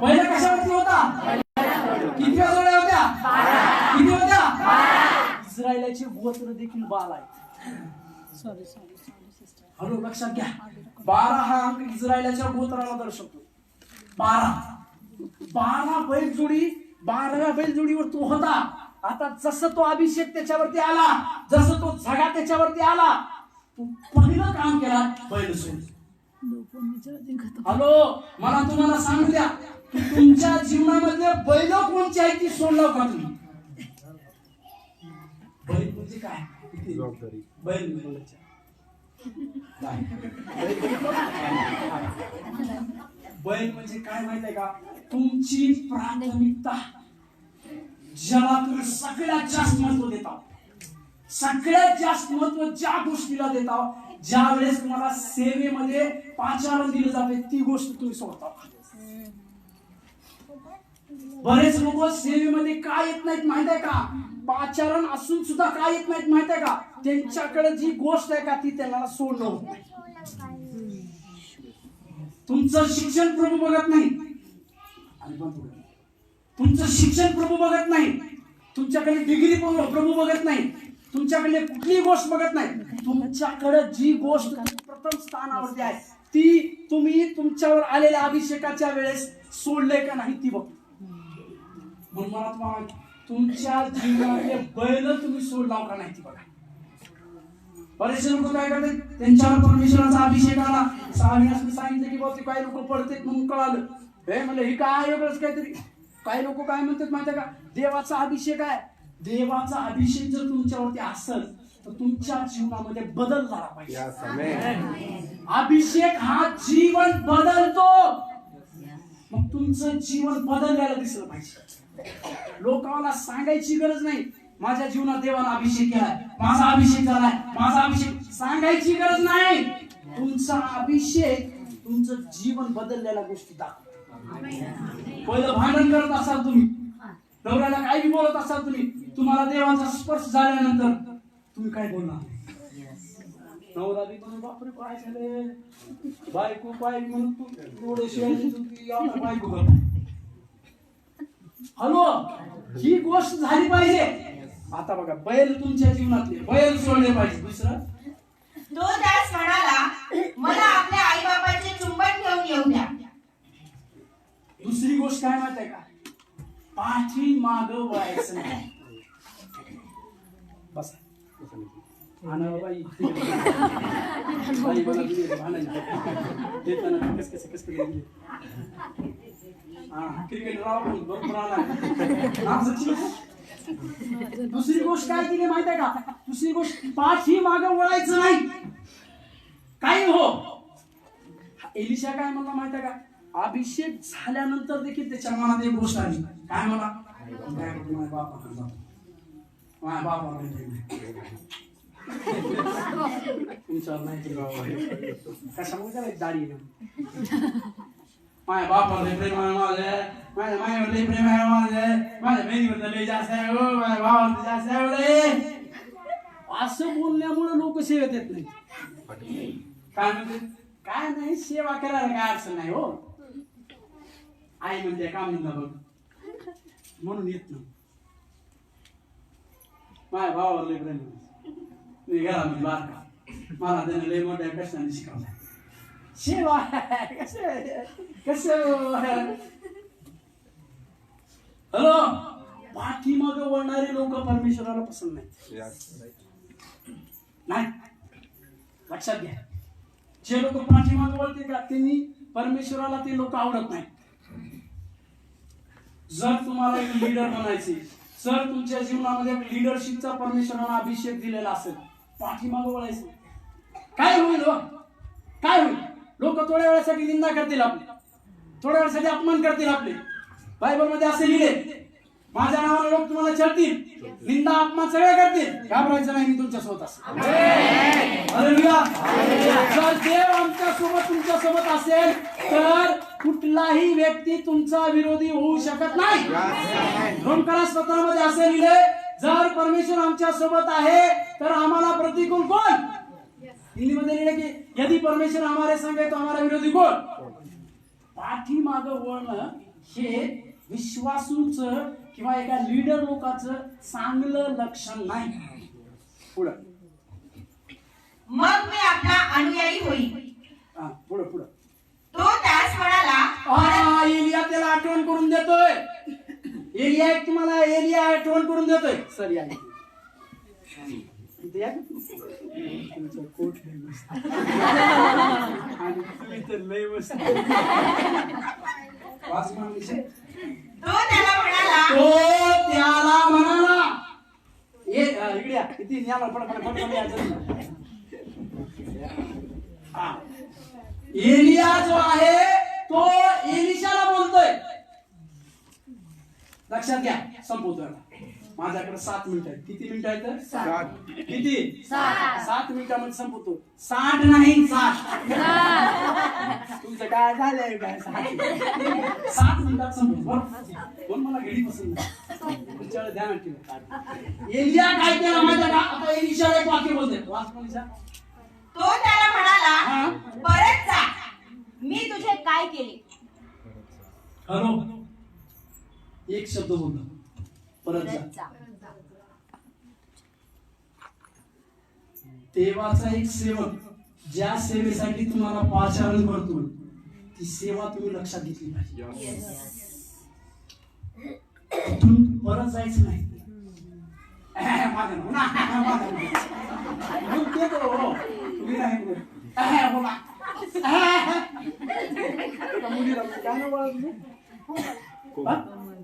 पहिला कशावरती होता? किती जोड्या होत्या? किती होत्या? इस्रायलाचे गोत्र देखील बाल आहे sorry sorry sorry sister hello लक्षात घ्या. बारा हा अंक इस्रायलाच्या गोत्राला दर्शवतो. बारा. बारा बैलजोडी बाराव्या बैलजोडीवर तो होता. आता जसं तो अभिषेक त्याच्यावरती आला जसं तो झगा त्याच्यावरती आला तो पहिलं काम केला बैल सोड लोकांनी जिंकत हॅलो मला तुम्हाला सांगू द्या तुमच्या जीवनामध्ये बैल कोणची आहे ती सोडलं का तुम्ही? बैल म्हणजे काय जबाबदारी बैल बैल. म्हणजे काय माहीत आहे का? तुमची प्राथमिकता ज्याला तुम्ही सगळ्यात जास्त महत्त्व देता सगळ्यात जास्त महत्त्व ज्या गोष्टीला देता ज्या वेळेस तुम्हाला सेवेमध्ये पाचारण दिलं जाते ती गोष्ट तुम्ही सोडता. बरेच लोक सेवेमध्ये काय येत नाहीत माहीत आहे का? पाचारण असून सुद्धा काय येत नाहीत माहीत आहे का? त्यांच्याकडे जी गोष्ट आहे का ती त्यांना सोडणं होत नाही. तुमचं शिक्षण प्रभू बघत नाही. तुमचं शिक्षण प्रभू बघत नाही. तुमच्याकडे डिग्री प्रभू बघत नाही. तुमच्याकडे कुठलीही गोष्ट बघत नाही. तुमच्याकडे जी गोष्ट प्रथम स्थानावरती आहे ती तुम्ही तुमच्यावर आलेल्या अभिषेकाच्या वेळेस सोडले का नाही ती बघ. म्हणून मला तुम्हाला तुमच्या जीवनातले बैल तुम्ही सोडला का नाही ती बघा. बरेचसे लोक काय करतात? त्यांच्यावर परमेश्वराचा अभिषेक आला. साहण्यास सांगितलं की बाबा ते काही लोक पडतात म्हणून कळालं. हे म्हणलं हे काय वेगळंच काहीतरी. काही लोक काय म्हणतात माहिती का? देवाचा अभिषेक आहे. देवाचा अभिषेक जर तुमच्यावरती असेल तर तुमच्या जीवनामध्ये बदल झाला पाहिजे. अभिषेक हा जीवन बदलतो. मग तुमचं जीवन बदललेलं दिसलं पाहिजे. लोकांना सांगायची गरज नाही माझ्या जीवनात देवाला अभिषेक केलाय माझा अभिषेक झालाय माझा अभिषेक. सांगायची गरज नाही. तुमचा अभिषेक तुमचं जीवन बदललेल्या गोष्टी दाखवतो. पहिलं भांडण करत असाल तुम्ही नवऱ्याला काय बी बोलत असाल तुम्ही तुम्हाला देवाचा स्पर्श झाल्यानंतर तुम्ही काय बोलणार? नवरा बी म्हणून बापरे काय झाले? बायको पाय म्हणून तू एवढे शिवाय बायको. हॅलो ही गोष्ट झाली पाहिजे. आता बघा बैल तुमच्या जीवनातले बैल सोडले पाहिजे. दुसरं? तो त्यास म्हणाला मला आपल्या आई बाबाचे चुंबन घेऊन येऊ द्या. दुसरी गोष्ट काय माहीत आहे का? पाठी माग वळायचं नाही. बस. आणि बाई बाई बघा तुम्ही भांडायचं. देताना कस कस कस दिले? क्रिकेट राव बरोबर आला. दुसरी गोष्ट काय केली माहीत आहे का? दुसरी गोष्ट पाठी माग वळायचं नाही. काही हो. एलिशा काय म्हणला माहीत आहे का? अभिषेक झाल्यानंतर देखील त्याच्या मनात एक गोष्ट आली. काय म्हणा? काय म्हणतो माझ्या बापाकडे जातो माझ्या बापाकडे तुमच्यावर नाही. केलं. कशामुळे त्याला दाढी माझ्या बापावर प्रेम आहे माझं. माझ्या मायावर लय प्रेम आहे माझं. माझ्या बहिणीवर लय जास्त आहे हो. माझ्या भावावर जास्त आहे हो असं बोलण्यामुळे लोक सेवेत येत नाही काय म्हणते? काय नाही सेवा करायला काय अडचण नाही हो. आई म्हणते काम म्हणता बघ म्हणून येत नाही. माझ्या भावावर लय प्रेम आहे. मी बार का मला त्याने लय मोठ्या कष्टाने शिकवलं. हॅलो कसं मग हॅलो वळणारे लोक परमेश्वराला पसंत नाही नाही लक्षात घ्या. जे लोक पाठीमागे वळते का त्यांनी परमेश्वराला ते लोक आवडत नाही जर तुम्हाला एक लीडर बनायचे जर तुमच्या जीवनामध्ये लिडरशिपचा परमेश्वरांना अभिषेक दिलेला असेल पाठीमाग वळायचं. काय होईल हो? काय होईल? लोक थोड्या वेळासाठी निंदा करतील आपली. थोड्या वेळासाठी अपमान करतील आपले. बायबलमध्ये असे लिहिले. माझ्या नावाने लोक तुम्हाला छळतील. निंदा अपमान सगळे करतील. घाबरायचं नाही मी तुमच्यासोबत असेल. जर देव आमच्यासोबत तुमच्यासोबत असेल तर कुठलाही व्यक्ती तुमचा विरोधी होऊ शकत नाही. रोमकारा स्तोत्रामध्ये असे लिहिले जर परमेश्वर आमच्यासोबत आहे तर आम्हाला प्रतिकूल कोण? हिंदी मध्ये लिहिलं की यदि परमेश्वर हमारे संग तो हमारा विरोधी कोण? पाठीमाग वळणं हे विश्वासूच किंवा एका लीडर लोकांचं चांगलं लक्षण नाही. पुढं. मग मी आपला अनुयायी होईल पुढं पुढं. हा एलिया त्याला आठवण करून देतोय एलिया एक तुम्हाला एलिया आठवण करून देतोय सर या इथे या. तुमचं कोट लय मस्त. आणि तुम्ही तर लय मस्त. वाच म्हणून विषय. तो त्याला म्हणाला तो त्याला म्हणाला ये इकडे या किती न्या मला, यायचं. हा. एलिया जो आहे तो एलिशाला बोलतोय. लक्षात घ्या संपवतोय आता. माझ्याकडे सात मिनिट आहेत. किती मिनिट आहेत सात. किती? सात. मिनिटामध्ये संपवतो. साठ नाही साठ. तुमचं काय झालंय? काय सात मिनिटात संपवतो? कोण मला घडी पसंत वेळेस ध्यानात ठेवा एलिया काय केलं माझ्या का? आता एलिशाला एक वाक्य बोलते वाच पण एलिशा. तो त्याला म्हणाला. परत जा. मी तुझे काय केले? हॅलो. एक शब्द बोलतो परत जा. देवाचा एक सेवक ज्या सेवेसाठी तुम्हाला पाचारण करतो ती सेवा तुम्ही लक्षात घेतली पाहिजे. तिथून परत जायचं नाही. ना. मग ते तो, हो. तुम्ही नाही बोलत. अह, बोला. मुलीला काय नाव बाळगलं? हा?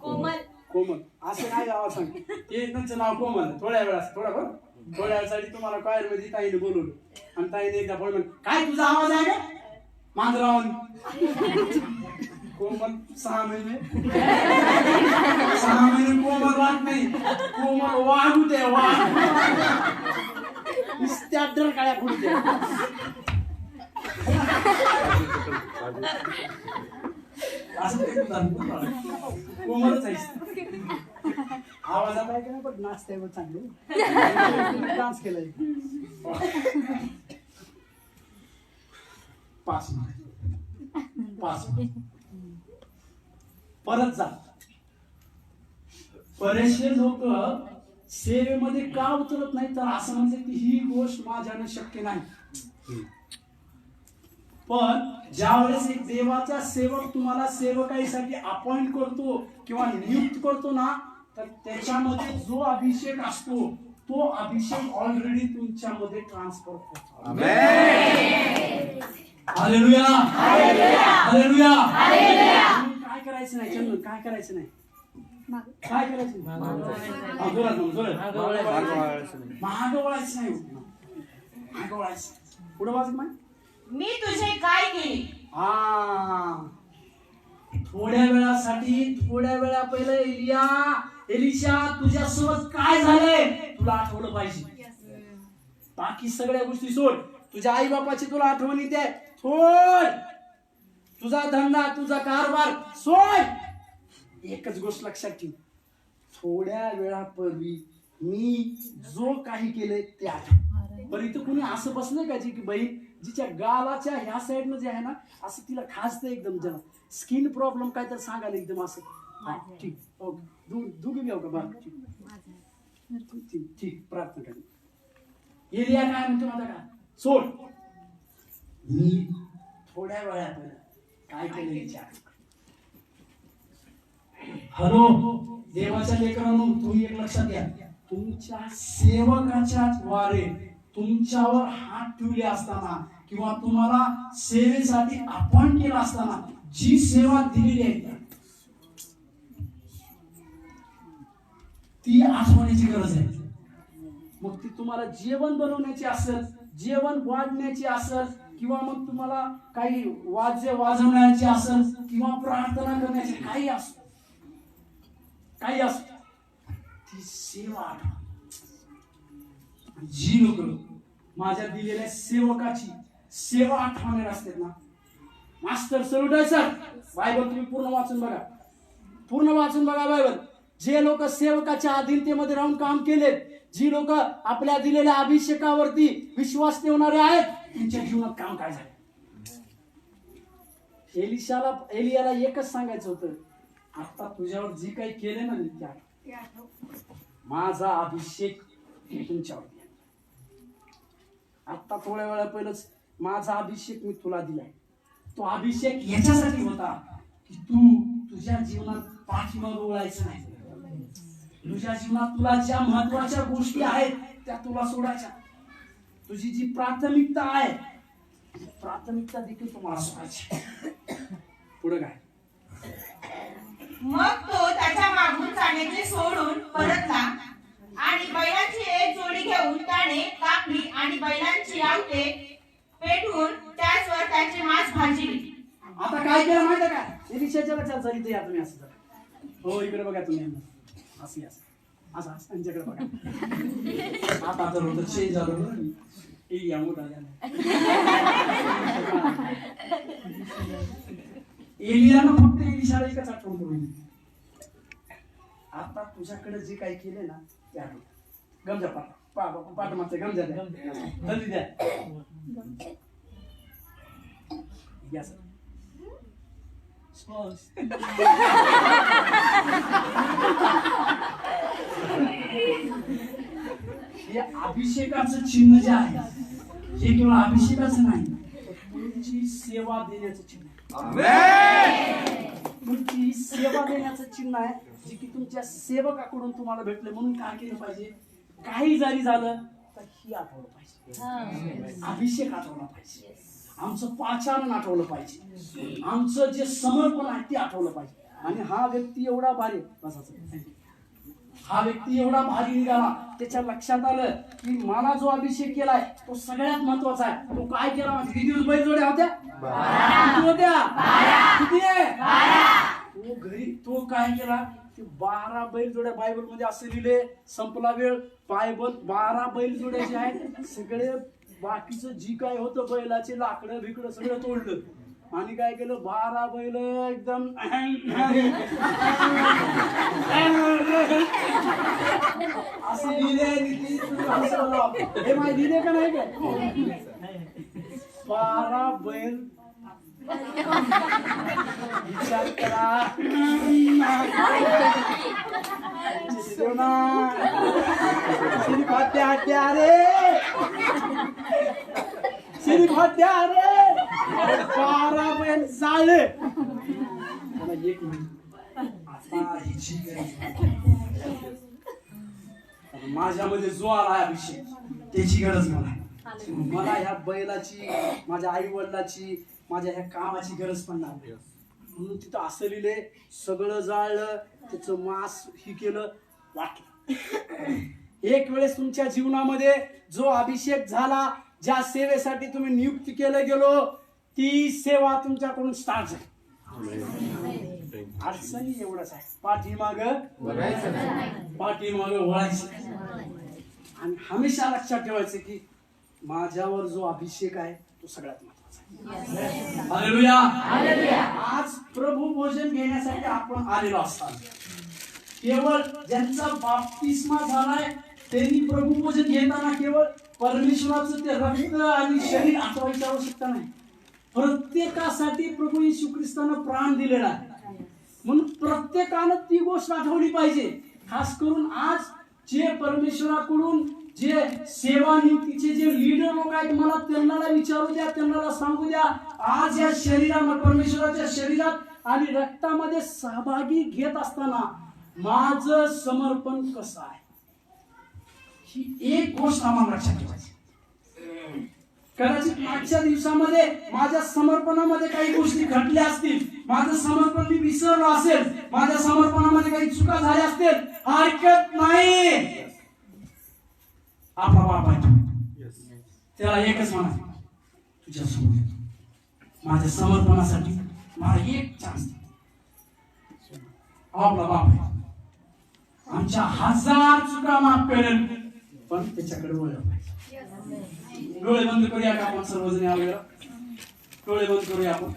कोमल. कोमल. असं नाही गावात सांग. ते त्यांचं नाव कोमल. थोड्या वेळास थोडा बरं. थोड्या वेळासाठी तुम्हाला कॉयरमध्ये ताईने बोलवलं. आणि ताईने एकदा फोन म्हणलं, काय तुझा आवाज आहे का मांजरावून. कोमल सहा महिने. सहा महिने कोमल राहत नाही. कोमल वाघ दे वाघ. नुसत्या डर काळ्या फुडते असं ते नाही पण नाचते बघ चांगले डान्स केलाय पाच पाच परत जा बरेचसे लोक सेवेमध्ये का उतरत नाही तर असं म्हणजे की ही गोष्ट माझ्याने शक्य नाही. पण ज्यावेळेस एक देवाचा सेवक तुम्हाला सेवकाईसाठी अपॉइंट करतो किंवा नियुक्त करतो ना तर त्याच्यामध्ये जो अभिषेक असतो तो अभिषेक ऑलरेडी तुमच्यामध्ये ट्रान्सफर होतो. हालेलुया हालेलुया म्हणून काय करायचं नाही चंदन काय करायचं नाही? काय करायचं नाही? हा. महाग वळायचं नाही. महाग वळायचं पुढे वाच माय मी तुझे काय केले हा. थोड्या वेळासाठी थोड्या वेळा पहिले एलिया एलिशा तुझ्यासोबत काय झालंय? तुला आठवलं पाहिजे. बाकी सगळ्या गोष्टी सोड. तुझ्या आई बापाची तुला आठवण येते. सोड. तुझा धंदा तुझा कारभार सोड. एकच गोष्ट लक्षात ठेव. थोड्या वेळापूर्वी मी जो काही केलंय ते आठव बरं इथं कुणी असं बसलं का जी की बाई जिच्या गालाच्या ह्या साईडनं जे आहे ना असं तिला खासतं एकदम जरा. स्किन प्रॉब्लेम काय तर सांगायला एकदम असं. हा, ठीक. ओके. दु दुगी घेऊ का बरं ठीक. ठीक ठीक. प्रार्थना करेन. एरिया काय म्हणतो माझा का? सोड. मी थोड्या वेळात काय केलं विचार हॅलो देवाच्या लेकरांनो तुम्ही एक लक्षात घ्या. तुमच्या सेवकाच्या द्वारे तुमच्यावर हात ठेवले असताना किंवा तुम्हाला सेवेसाठी अपॉइंट केला असताना जी सेवा दिलेली आहे ती आठवण्याची गरज आहे. मग ती तुम्हाला जेवण बनवण्याची असेल जेवण वाढण्याची असेल किंवा मग तुम्हाला काही वाद्य वाजवण्याची असेल किंवा प्रार्थना करण्याची काही असो काही असो ती सेवा आठवा. जी लोक माझ्या दिलेल्या सेवकाची सेवा आठवणार असतात ना. मास्टर सल्यूट आहे सर. बायबल तुम्ही पूर्ण वाचून बघा. पूर्ण वाचून बघा बायबल. जे लोक सेवकाच्या अधीनतेमध्ये राहून काम केले जी लोक आपल्या दिलेल्या अभिषेकावरती विश्वास ठेवणारे आहेत त्यांच्या जीवनात काम काय झालं? एलिशाला एलियाला एकच सांगायचं होतं आता तुझ्यावर जी काही केले ना मी त्या माझा अभिषेक तुमच्यावर आता थोड्या वेळा पहिलंच माझा अभिषेक मी तुला दिलाय. तो अभिषेक याच्यासाठी होता की तू तुझ्या जीवनात पाठीमाग ओळायचं नाही. तुझ्या जीवनात तुला ज्या महत्त्वाच्या गोष्टी आहेत त्या तुला सोडायच्या. तुझी जी प्राथमिकता आहे प्राथमिकता देखील तुम्हाला सोडायची. पुढे काय? मग तो त्याच्या मागून जाण्याचे सोडून परतला आणि बैलांची एक जोडी घेऊन त्याने कापली आणि बैलांची आवटे पेटवून त्याचवर त्याचे मांस भाजली आता काय केलं माहिती आहे जा इथे या तुम्ही असं जरा. हो इकडे बघा तुम्ही. असं या, असं असं असं त्यांच्याकडे बघा. आता तर होतं चेंज झालं. एलिया मोठा एलियानं फक्त एलिशाला एकच आठवण करून दिली. आता तुझ्याकडे जे काही केले ना ते आठवण गमजा पाठ. पाठ मागचं गमजा द्या. द्या. या सर हे अभिषेकाचं चिन्ह जे आहे हे केवळ अभिषेकाचं नाही तर तुमची सेवा देण्याचं चिन्ह आहे. तुमची सेवा देण्याचं चिन्ह आहे जे की तुमच्या सेवकाकडून तुम्हाला भेटले म्हणून काय केलं पाहिजे? काही जरी झालं तर ही आठवलं पाहिजे. अभिषेक आठवला पाहिजे. आमचं पाचारण आठवलं पाहिजे. आमचं जे समर्पण आहे ते आठवलं पाहिजे. आणि हा व्यक्ती एवढा भारी हा व्यक्ती एवढा भारी निघाला. त्याच्या लक्षात आलं की मला जो अभिषेक केलाय तो सगळ्यात महत्त्वाचा आहे. तो काय केला माहिती? किती दिवस बैलजोड्या होत्या? होत्या? किती? आहे तो घरी तो काय केला? की बारा बैलजोड्या बायबलमध्ये असं लिहिले संपला वेळ बायबल बारा बैलजोड्या जे आहेत सगळे बाकीचं जी काय होतं बैलाचे लाकडं बिकडं सगळं तोडलं. आणि काय केलं? बारा बैल एकदम असे लिहिले. हे माहिती लिहिले का नाही काय? बारा बैल. विचार करा. रे बारा बैल जाळे एक आता गरज. माझ्यामध्ये जो आला अभिषेक त्याची गरज मला. मला ह्या बैलाची माझ्या आई वडिलाची माझ्या ह्या कामाची गरज पण नाही म्हणून तिथं असं लिहिले सगळं जाळलं त्याचं मांस ही केलं वाटलं एक वेळेस तुमच्या जीवनामध्ये जो अभिषेक झाला ज्या सेवेसाठी तुम्ही नियुक्त केलं गेलो ती सेवा तुमच्याकडून स्टार्ट झाली. अडचणी एवढंच आहे. पाठीमाग पाठीमाग वळायचं आणि हमेशा लक्षात ठेवायचं की माझ्यावर जो अभिषेक आहे तो सगळ्यात महत्त्वाचा आहे. आज प्रभू भोजन घेण्यासाठी आपण आलेलो असतात. केवळ ज्यांचा बाप्तिस्मा झालाय त्यांनी प्रभू भोजन घेताना केवळ परमेश्वराचं ते रक्त आणि शरीर आठवायची आवश्यकता नाही. प्रत्येकासाठी प्रभू येशू ख्रिस्तानं प्राण दिलेला आहे. म्हणून प्रत्येकानं ती गोष्ट आठवली पाहिजे. खास करून आज जे परमेश्वराकडून जे सेवा नियुक्तीचे जे लीडर लोक आहेत मला त्यांना विचारू द्या त्यांना सांगू द्या. आज या शरीरामध्ये परमेश्वराच्या शरीरात आणि रक्तामध्ये सहभागी घेत असताना माझं समर्पण कसं आहे? ही एक गोष्ट आम्हाला लक्षात ठेवायची कदाचित मागच्या दिवसामध्ये माझ्या समर्पणामध्ये काही गोष्टी घडल्या असतील माझं समर्पण मी विसरलो असेल माझ्या समर्पणामध्ये काही चुका झाल्या असतील हरकत नाही. त्याला एकच म्हणा तुझ्या समोर. माझ्या समर्पणासाठी मला एक चान्स आपला बाप आहे आमच्या हजार चुका माफ करेल. पण त्याच्याकडे वळलं पाहिजे डोळे बंद करूया का आपण सर्वजण यावेळेला? डोळे बंद करूया आपण.